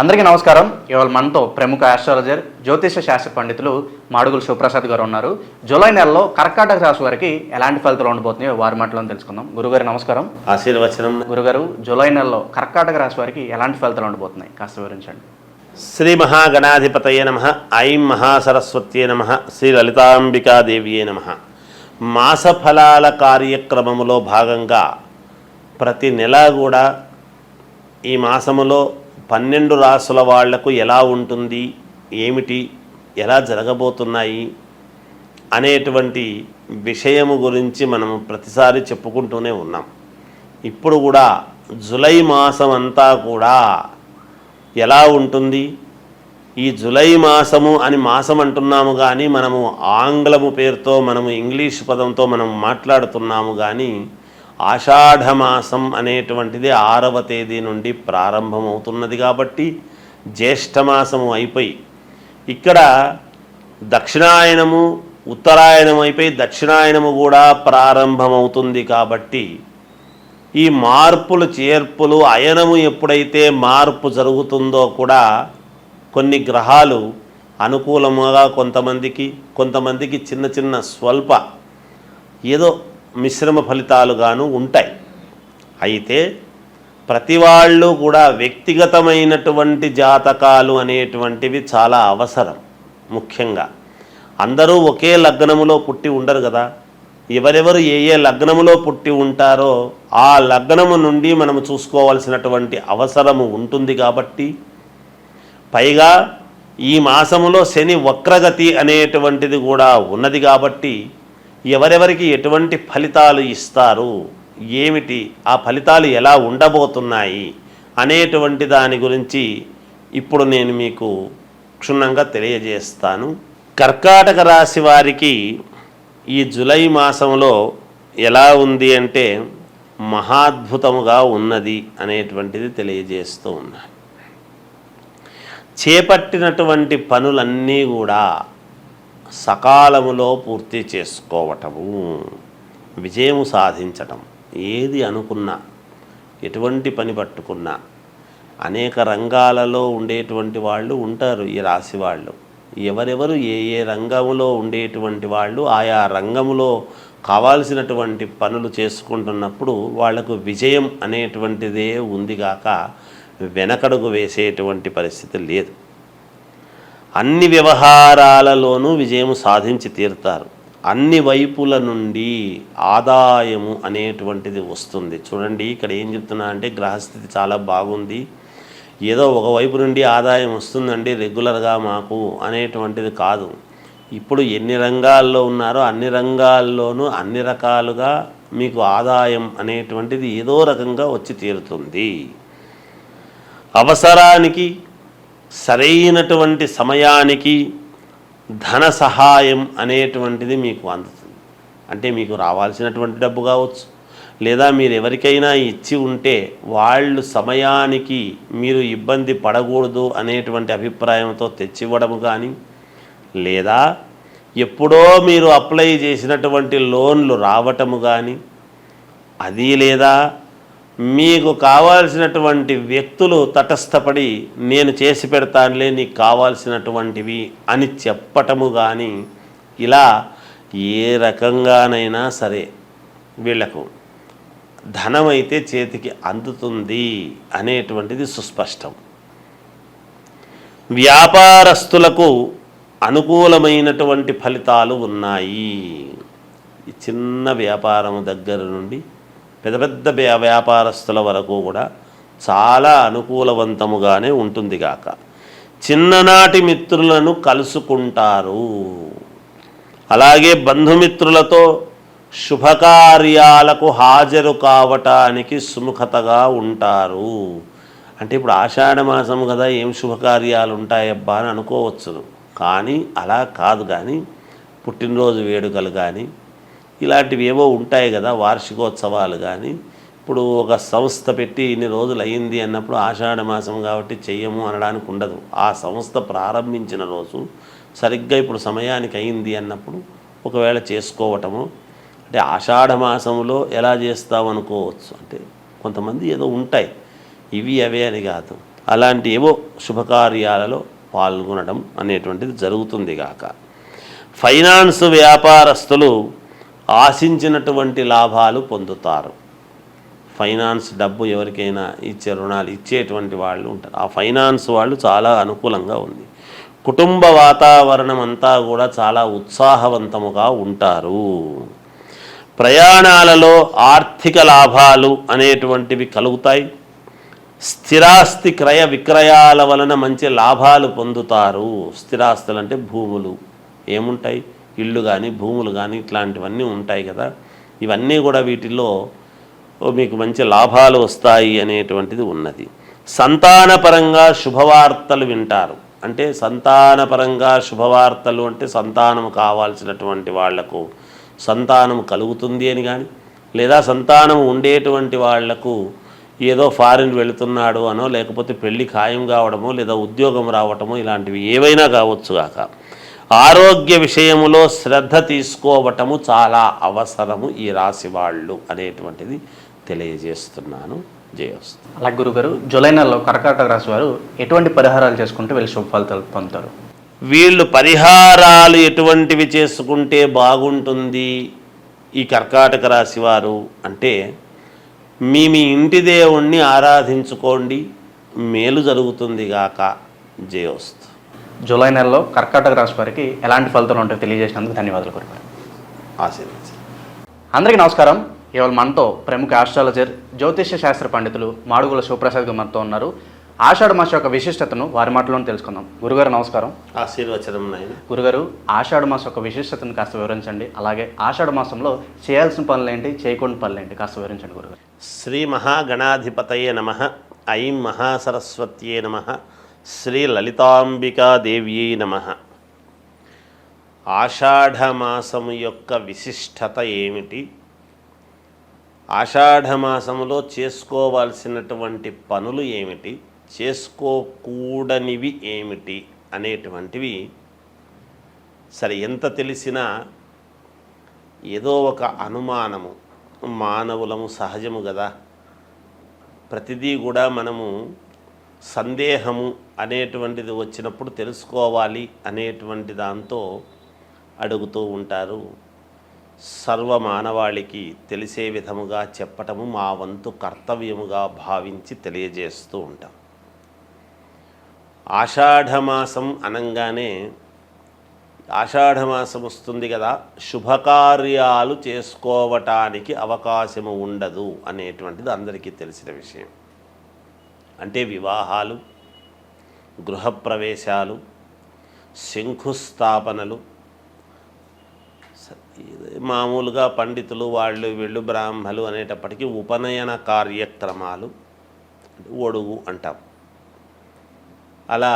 అందరికీ నమస్కారం. ఇవాళ మనతో ప్రముఖ ఆస్ట్రాలజర్ జ్యోతిష శాస్త్ర పండితులు మాడుగుల శివప్రసాద్ గారు ఉన్నారు. జూలై నెలలో కర్కాటక రాశి వారికి ఎలాంటి ఫలితాలు ఉండబోతున్నాయో వారి మాటలో తెలుసుకుందాం. గురుగారు నమస్కారం. ఆశీర్వచనం. గురుగారు జూలై నెలలో కర్కాటక రాశి వారికి ఎలాంటి ఫలితాలు ఉండబోతున్నాయి? కాస్త వివరించండి. శ్రీ మహాగణాధిపతయ నమ. ఐం మహాసరస్వత్యే నమ. శ్రీ లలితాంబికాదేవియే నమ. మాస ఫలాల కార్యక్రమములో భాగంగా ప్రతి నెల కూడా ఈ మాసములో పన్నెండు రాసుల వాళ్ళకు ఎలా ఉంటుంది? ఏమిటి? ఎలా జరగబోతున్నాయి? అనేటువంటి విషయము గురించి మనం ప్రతిసారి చెప్పుకుంటూనే ఉన్నాం. ఇప్పుడు కూడా జులై మాసం అంతా కూడా ఎలా ఉంటుంది? ఈ జులై మాసము అని మాసం అంటున్నాము కానీ మనము ఆంగ్లము పేరుతో మనము ఇంగ్లీష్ పదంతో మనం మాట్లాడుతున్నాము కానీ ఆషాఢమాసం అనేటువంటిది ఆరవ తేదీ నుండి ప్రారంభమవుతున్నది కాబట్టి జ్యేష్ఠమాసము అయిపోయి ఇక్కడ దక్షిణాయనము ఉత్తరాయణం అయిపోయి దక్షిణాయనము కూడా ప్రారంభమవుతుంది కాబట్టి ఈ మార్పులు చేర్పులు అయనము ఎప్పుడైతే మార్పు జరుగుతుందో కూడా కొన్ని గ్రహాలు అనుకూలముగా కొంతమందికి కొంతమందికి చిన్న చిన్న స్వల్ప ఏదో మిశ్రమ ఫలితాలుగాను ఉంటాయి. అయితే ప్రతి వాళ్ళు కూడా వ్యక్తిగతమైనటువంటి జాతకాలు అనేటువంటివి చాలా అవసరం ముఖ్యంగా. అందరూ ఒకే లగ్నములో పుట్టి ఉండరు కదా. ఎవరెవరు ఏ ఏ లగ్నములో పుట్టి ఉంటారో ఆ లగ్నము నుండి మనము చూసుకోవాల్సినటువంటి అవసరము ఉంటుంది కాబట్టి పైగా ఈ మాసములో శని వక్రగతి అనేటువంటిది కూడా ఉన్నది కాబట్టి ఎవరెవరికి ఎటువంటి ఫలితాలు ఇస్తారు? ఏమిటి? ఆ ఫలితాలు ఎలా ఉండబోతున్నాయి? అనేటువంటి దాని గురించి ఇప్పుడు నేను మీకు క్షుణ్ణంగా తెలియజేస్తాను. కర్కాటక రాశి వారికి ఈ జులై మాసంలో ఎలా ఉంది అంటే మహాద్భుతముగా ఉన్నది అనేటువంటిది తెలియజేస్తూ ఉన్నాను. చేపట్టినటువంటి పనులన్నీ కూడా సకాలములో పూర్తి చేసుకోవటము విజయము సాధించటం ఏది అనుకున్నా ఎటువంటి పని పట్టుకున్నా అనేక రంగాలలో ఉండేటువంటి వాళ్ళు ఉంటారు ఈ రాశి వాళ్ళు. ఎవరెవరు ఏ ఏ రంగంలో ఉండేటువంటి వాళ్ళు ఆయా రంగంలో కావాల్సినటువంటి పనులు చేసుకుంటున్నప్పుడు వాళ్ళకు విజయం అనేటువంటిదే ఉందిగాక వెనకడుగు వేసేటువంటి పరిస్థితి లేదు. అన్ని వ్యవహారాలలోనూ విజయం సాధించి తీరుతారు. అన్ని వైపుల నుండి ఆదాయము అనేటువంటిది వస్తుంది. చూడండి ఇక్కడ ఏం చెప్తున్నా అంటే గ్రహస్థితి చాలా బాగుంది. ఏదో ఒకవైపు నుండి ఆదాయం వస్తుందండి రెగ్యులర్గా మాకు అనేటువంటిది కాదు. ఇప్పుడు ఎన్ని రంగాల్లో ఉన్నారో అన్ని రంగాల్లోనూ అన్ని రకాలుగా మీకు ఆదాయం అనేటువంటిది ఏదో రకంగా వచ్చి తీరుతుంది. అవసరానికి సరైనటువంటి సమయానికి ధన సహాయం అనేటువంటిది మీకు అందుతుంది. అంటే మీకు రావాల్సినటువంటి డబ్బు కావచ్చు. లేదా మీరు ఎవరికైనా ఇచ్చి ఉంటే వాళ్ళు సమయానికి మీరు ఇబ్బంది పడకూడదు అనేటువంటి అభిప్రాయంతో తెచ్చివ్వడము కానీ లేదా ఎప్పుడో మీరు అప్లై చేసినటువంటి లోన్లు రావటము కానీ అది లేదా మీకు కావాల్సినటువంటి వ్యక్తులు తటస్థపడి నేను చేసి పెడతానులే నీకు కావాల్సినటువంటివి అని చెప్పటము కానీ ఇలా ఏ రకంగానైనా సరే వీళ్ళకు ధనమైతే చేతికి అందుతుంది అనేటువంటిది సుస్పష్టం. వ్యాపారస్తులకు అనుకూలమైనటువంటి ఫలితాలు ఉన్నాయి. చిన్న వ్యాపారం దగ్గర నుండి పెద్ద పెద్ద వ్యాపారస్తుల వరకు కూడా చాలా అనుకూలవంతముగానే ఉంటుంది గాక. చిన్ననాటి మిత్రులను కలుసుకుంటారు. అలాగే బంధుమిత్రులతో శుభకార్యాలకు హాజరు కావటానికి సుముఖతగా ఉంటారు. అంటే ఇప్పుడు ఆషాఢ మాసం కదా ఏం శుభకార్యాలు ఉంటాయబ్బా అని అనుకోవచ్చును. కానీ అలా కాదు కానీ పుట్టినరోజు వేడుకలు కానీ ఇలాంటివి ఏవో ఉంటాయి కదా వార్షికోత్సవాలు కానీ ఇప్పుడు ఒక సంస్థ పెట్టి ఇన్ని రోజులు అయ్యింది అన్నప్పుడు ఆషాఢ మాసం కాబట్టి చెయ్యము అనడానికి ఉండదు. ఆ సంస్థ ప్రారంభించిన రోజు సరిగ్గా ఇప్పుడు సమయానికి అయింది అన్నప్పుడు ఒకవేళ చేసుకోవటము అంటే ఆషాఢ మాసంలో ఎలా చేస్తావు అనుకోవచ్చు. అంటే కొంతమంది ఏదో ఉంటాయి. ఇవి అవే అని కాదు. అలాంటి ఏవో శుభకార్యాలలో పాల్గొనడం అనేటువంటిది జరుగుతుంది గాక. ఫైనాన్స్ వ్యాపారస్తులు ఆశించినటువంటి లాభాలు పొందుతారు. ఫైనాన్స్ డబ్బు ఎవరికైనా ఇచ్చే రుణాలు ఇచ్చేటువంటి వాళ్ళు ఉంటారు. ఆ ఫైనాన్స్ వాళ్ళు చాలా అనుకూలంగా ఉంది. కుటుంబ వాతావరణం అంతా కూడా చాలా ఉత్సాహవంతముగా ఉంటారు. ప్రయాణాలలో ఆర్థిక లాభాలు అనేటువంటివి కలుగుతాయి. స్థిరాస్తి క్రయ విక్రయాల వలన మంచి లాభాలు పొందుతారు. స్థిరాస్తులు అంటే భూములు ఏముంటాయి? ఇళ్ళు కానీ భూములు కానీ ఇట్లాంటివన్నీ ఉంటాయి కదా. ఇవన్నీ కూడా వీటిల్లో మీకు మంచి లాభాలు వస్తాయి అనేటువంటిది ఉన్నది. సంతానపరంగా శుభవార్తలు వింటారు. అంటే సంతానపరంగా శుభవార్తలు అంటే సంతానం కావాల్సినటువంటి వాళ్ళకు సంతానం కలుగుతుంది అని కానీ లేదా సంతానం ఉండేటువంటి వాళ్ళకు ఏదో ఫారిన్ వెళుతున్నాడు అనో లేకపోతే పెళ్ళి ఖాయం కావడమో లేదా ఉద్యోగం రావటమో ఇలాంటివి ఏవైనా కావచ్చు కాక ఆరోగ్య విషయములో శ్రద్ధ తీసుకోవటము చాలా అవసరము ఈ రాశి వాళ్ళు అనేటువంటిది తెలియజేస్తున్నాను. జయస్తు అలాగే గురుగారు జూలై నెలలో కర్కాటక రాశి వారు ఎటువంటి పరిహారాలు చేసుకుంటే వీళ్ళు శుభ ఫలితాలు పొందుతారు? వీళ్ళు పరిహారాలు ఎటువంటివి చేసుకుంటే బాగుంటుంది ఈ కర్కాటక రాశి వారు అంటే మీ మీ ఇంటి దేవుణ్ణి ఆరాధించుకోండి మేలు జరుగుతుంది గాక. జయోస్తు జూలై నెలలో కర్కాటక రాశి వారికి ఎలాంటి ఫలితాలు ఉంటాయో తెలియజేసినందుకు ధన్యవాదాలు ఆశీర్వదించండి. అందరికీ నమస్కారం. ఇవాళ మనతో ప్రముఖ ఆస్ట్రాలజర్ జ్యోతిష్య శాస్త్ర పండితులు మాడుగుల శివప్రసాద్ గారు మనతో ఉన్నారు. ఆషాఢ మాస యొక్క విశిష్టతను వారి మాటలోనే తెలుసుకుందాం. గురుగారు నమస్కారం. ఆశీర్వచనం గురుగారు ఆషాఢ మాసం యొక్క విశిష్టతను కాస్త వివరించండి. అలాగే ఆషాఢ మాసంలో చేయాల్సిన పనులు ఏంటి చేయకూడని పనులు ఏంటి కాస్త వివరించండి గురుగారు. శ్రీ మహాగణాధిపతయే నమ ఐం మహాసరస్వత్యే నమ. శ్రీ లలితాంబికాదేవ్యై నమ. ఆషాఢమాసము యొక్క విశిష్టత ఏమిటి? ఆషాఢమాసములో చేసుకోవాల్సినటువంటి పనులు ఏమిటి? చేసుకోకూడనివి ఏమిటి? అనేటువంటివి సరే ఎంత తెలిసినా ఏదో ఒక అనుమానము మానవులము సహజము కదా ప్రతిదీ కూడా మనము సందేహము అనేటువంటిది వచ్చినప్పుడు తెలుసుకోవాలి అనేటువంటి దాంతో అడుగుతూ ఉంటారు. సర్వ మానవాళికి తెలిసే విధముగా చెప్పటము మా వంతు కర్తవ్యముగా భావించి తెలియజేస్తూ ఉంటాం. ఆషాఢమాసం అనంగానే ఆషాఢమాసం వస్తుంది కదా శుభకార్యాలు చేసుకోవటానికి అవకాశము ఉండదు అనేటువంటిది అందరికీ తెలిసిన విషయం. అంటే వివాహాలు గృహప్రవేశాలు శంకుస్థాపనలు మామూలుగా పండితులు వాళ్ళు వీళ్ళు బ్రాహ్మలు అనేటప్పటికీ ఉపనయన కార్యక్రమాలు ఒడుగు అంటాం. అలా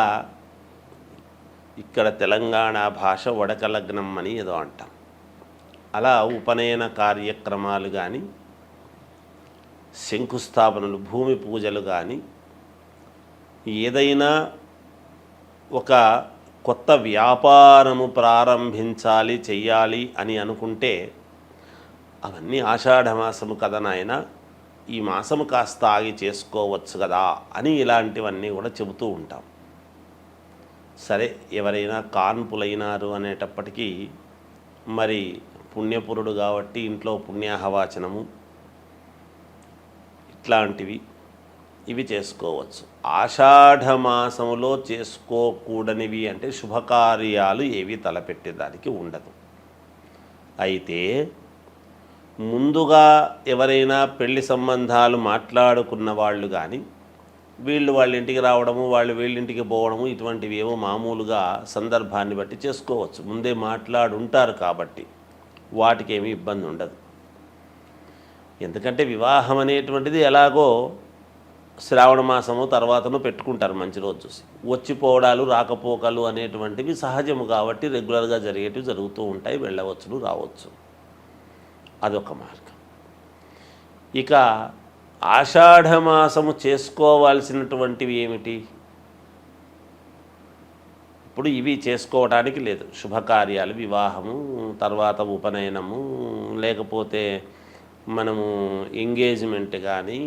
ఇక్కడ తెలంగాణ భాష వడకలగ్నం అని ఏదో అంటాం. అలా ఉపనయన కార్యక్రమాలు కానీ శంకుస్థాపనలు భూమి పూజలు కానీ ఏదైనా ఒక కొత్త వ్యాపారము ప్రారంభించాలి చెయ్యాలి అని అనుకుంటే అవన్నీ ఆషాఢమాసము కదా నాయన. ఈ మాసము కాస్త ఆగి చేసుకోవచ్చు కదా అని ఇలాంటివన్నీ కూడా చెబుతూ ఉంటాం. సరే ఎవరైనా కాన్పులైనారు అనేటప్పటికీ మరి పుణ్యపురుడు కాబట్టి ఇంట్లో పుణ్యాహవాచనము ఇట్లాంటివి ఇవి చేసుకోవచ్చు. ఆషాఢమాసములో చేసుకోకూడనివి అంటే శుభకార్యాలు ఏవి తలపెట్టేదానికి ఉండదు. అయితే ముందుగా ఎవరైనా పెళ్ళి సంబంధాలు మాట్లాడుకున్న వాళ్ళు కానీ వీళ్ళు వాళ్ళ ఇంటికి రావడము వాళ్ళు వీళ్ళింటికి పోవడము ఇటువంటివి ఏవో మామూలుగా సందర్భాన్ని బట్టి చేసుకోవచ్చు. ముందే మాట్లాడుంటారు కాబట్టి వాటికి ఏమీ ఇబ్బంది ఉండదు. ఎందుకంటే వివాహం అనేటువంటిది ఎలాగో శ్రావణ మాసము తర్వాతను పెట్టుకుంటారు మంచి రోజు చూసి. వచ్చిపోవడాలు రాకపోకలు అనేటువంటివి సహజము కాబట్టి రెగ్యులర్గా జరిగేటివి జరుగుతూ ఉంటాయి వెళ్ళవచ్చును రావచ్చు. అదొక మార్గం. ఇక ఆషాఢమాసము చేసుకోవాల్సినటువంటివి ఏమిటి? ఇప్పుడు ఇవి చేసుకోవడానికి లేదు. శుభకార్యాలు వివాహము తర్వాత ఉపనయనము లేకపోతే మనము ఎంగేజ్మెంట్ కానీ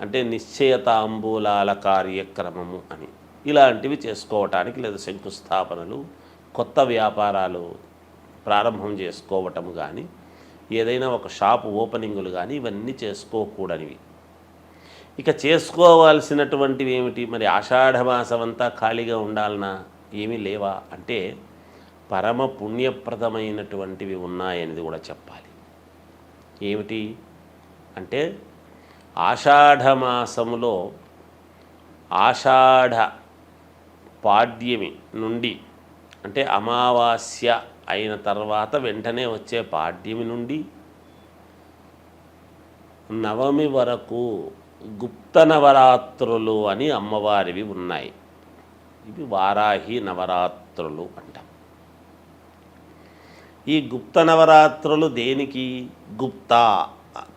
అంటే నిశ్చయతాంబూలాల కార్యక్రమము అని. ఇలాంటివి చేసుకోవటానికి లేదా శంకుస్థాపనలు కొత్త వ్యాపారాలు ప్రారంభం చేసుకోవటం కానీ ఏదైనా ఒక షాప్ ఓపెనింగులు కానీ ఇవన్నీ చేసుకోకూడనివి. ఇక చేసుకోవాల్సినటువంటివి ఏమిటి? మరి ఆషాఢ అంతా ఖాళీగా ఉండాలనా? ఏమీ లేవా? అంటే పరమ పుణ్యప్రదమైనటువంటివి ఉన్నాయనేది కూడా చెప్పాలి. ఏమిటి? అంటే ఆషాఢమాసములో ఆషాఢ పాడ్యమి నుండి అంటే అమావాస్య అయిన తర్వాత వెంటనే వచ్చే పాడ్యమి నుండి నవమి వరకు గుప్త నవరాత్రులు అని అమ్మవారివి ఉన్నాయి. ఇవి వారాహి నవరాత్రులు అంటాం. ఈ గుప్త నవరాత్రులు దేనికి? గుప్తా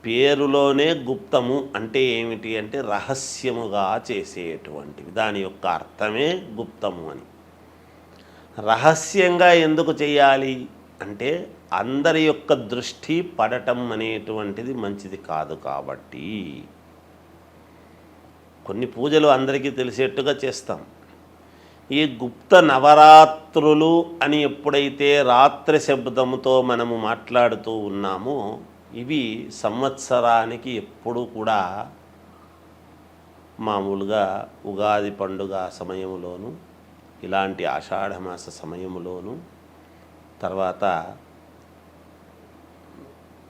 పేరులోనే గుప్తము అంటే ఏమిటి అంటే రహస్యముగా చేసేటువంటివి. దాని యొక్క అర్థమే గుప్తము అని. రహస్యంగా ఎందుకు చేయాలి అంటే అందరి యొక్క దృష్టి పడటం అనేటువంటిది మంచిది కాదు కాబట్టి. కొన్ని పూజలు అందరికీ తెలిసేట్టుగా చేస్తాం. ఈ గుప్త నవరాత్రులు అని ఎప్పుడైతే రాత్రి శబ్దముతో మనము మాట్లాడుతూ ఉన్నామో ఇవి సంవత్సరానికి ఎప్పుడు కూడా మామూలుగా ఉగాది పండుగ సమయంలోను ఇలాంటి ఆషాఢమాస సమయంలోను తర్వాత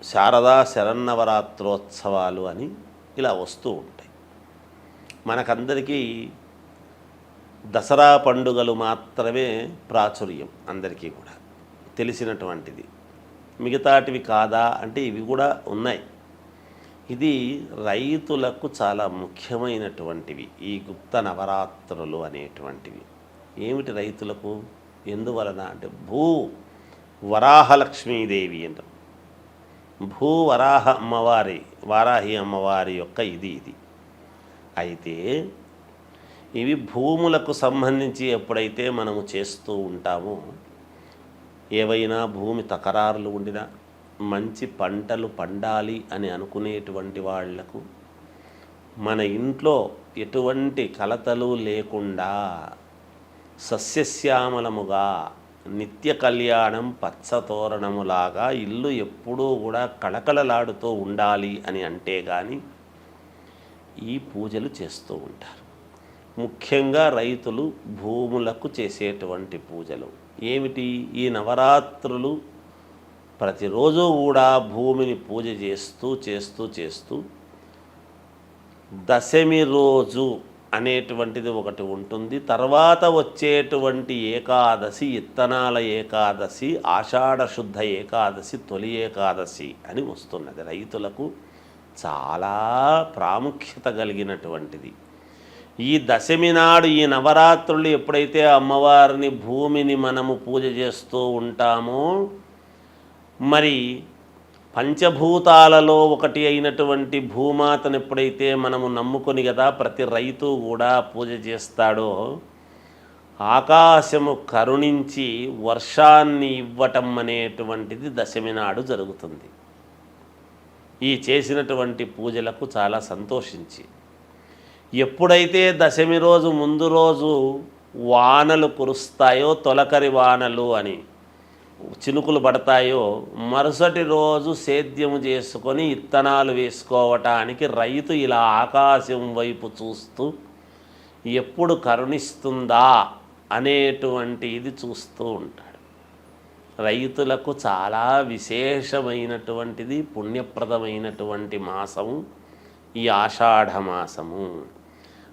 శారదా శరన్నవరాత్రోత్సవాలు అని ఇలా వస్తూ ఉంటాయి. మనకందరికీ దసరా పండుగలు మాత్రమే ప్రాచుర్యం అందరికీ కూడా తెలిసినటువంటిది. మిగతాటివి కాదా అంటే ఇవి కూడా ఉన్నాయి. ఇది రైతులకు చాలా ముఖ్యమైనటువంటివి ఈ గుప్త నవరాత్రులు అనేటువంటివి. ఏమిటి రైతులకు? ఎందువలన అంటే భూ వరాహలక్ష్మీదేవి అంటారు భూ వరాహ అమ్మవారి వారాహి అమ్మవారి యొక్క ఇది ఇది. అయితే ఇవి భూములకు సంబంధించి ఎప్పుడైతే మనము చేస్తూ ఉంటామో ఏవైనా భూమి తకరారులు ఉండినా మంచి పంటలు పండాలి అని అనుకునేటువంటి వాళ్ళకు మన ఇంట్లో ఎటువంటి కలతలు లేకుండా సస్యశ్యామలముగా నిత్య కళ్యాణం పచ్చతోరణములాగా ఇల్లు ఎప్పుడూ కూడా కళకళలాడుతూ ఉండాలి అని అంటే కానీ ఈ పూజలు చేస్తూ ఉంటారు. ముఖ్యంగా రైతులు భూములకు చేసేటువంటి పూజలు. ఏమిటి? ఈ నవరాత్రులు ప్రతిరోజు కూడా భూమిని పూజ చేస్తూ చేస్తూ చేస్తూ దశమి రోజు అనేటువంటిది ఒకటి ఉంటుంది. తర్వాత వచ్చేటువంటి ఏకాదశి ఇత్తనాల ఏకాదశి ఆషాఢశుద్ధ ఏకాదశి తొలి ఏకాదశి అని వస్తున్నది. రైతులకు చాలా ప్రాముఖ్యత కలిగినటువంటిది. ఈ దశమి నాడు ఈ నవరాత్రులు ఎప్పుడైతే అమ్మవారిని భూమిని మనము పూజ చేస్తూ ఉంటామో మరి పంచభూతాలలో ఒకటి అయినటువంటి భూమాతను ఎప్పుడైతే మనము నమ్ముకొని కదా ప్రతి రైతు కూడా పూజ చేస్తాడో ఆకాశము కరుణించి వర్షాన్ని ఇవ్వటం అనేటువంటిది దశమి నాడు జరుగుతుంది. ఈ చేసినటువంటి పూజలకు చాలా సంతోషించి. ఎప్పుడైతే దశమి రోజు ముందు రోజు వానలు కురుస్తాయో తొలకరి వానలు అని చినుకులు పడతాయో మరుసటి రోజు సేద్యము చేసుకొని ఇత్తనాలు వేసుకోవటానికి రైతు ఇలా ఆకాశం వైపు చూస్తూ ఎప్పుడు కరుణిస్తుందా అనేటువంటి ఇది చూస్తూ ఉంటాడు. రైతులకు చాలా విశేషమైనటువంటిది పుణ్యప్రదమైనటువంటి మాసము ఈ ఆషాఢ మాసము.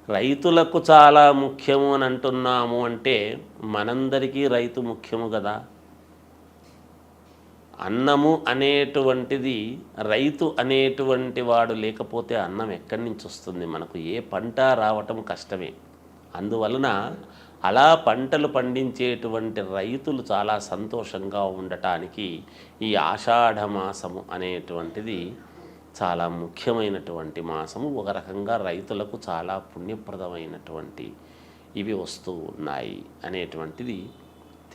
రైతులకు చాలా ముఖ్యము అని అంటున్నాము అంటే మనందరికీ రైతు ముఖ్యము కదా. అన్నము అనేటువంటిది రైతు అనేటువంటి వాడు లేకపోతే అన్నం ఎక్కడి నుంచి వస్తుంది? మనకు ఏ పంట రావటం కష్టమే. అందువలన అలా పంటలు పండించేటువంటి రైతులు చాలా సంతోషంగా ఉండటానికి ఈ ఆషాఢమాసము అనేటువంటిది చాలా ముఖ్యమైనటువంటి మాసము. ఒక రకంగా రైతులకు చాలా పుణ్యప్రదమైనటువంటి ఇవి వస్తూ ఉన్నాయి అనేటువంటిది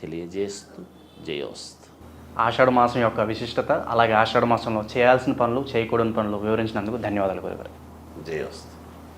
తెలియజేస్తూ జయోస్తు. ఆషాఢ మాసం యొక్క విశిష్టత అలాగే ఆషాఢ మాసంలో చేయాల్సిన పనులు చేయకూడని పనులు వివరించినందుకు ధన్యవాదాలు గురుగారు జయోస్తు.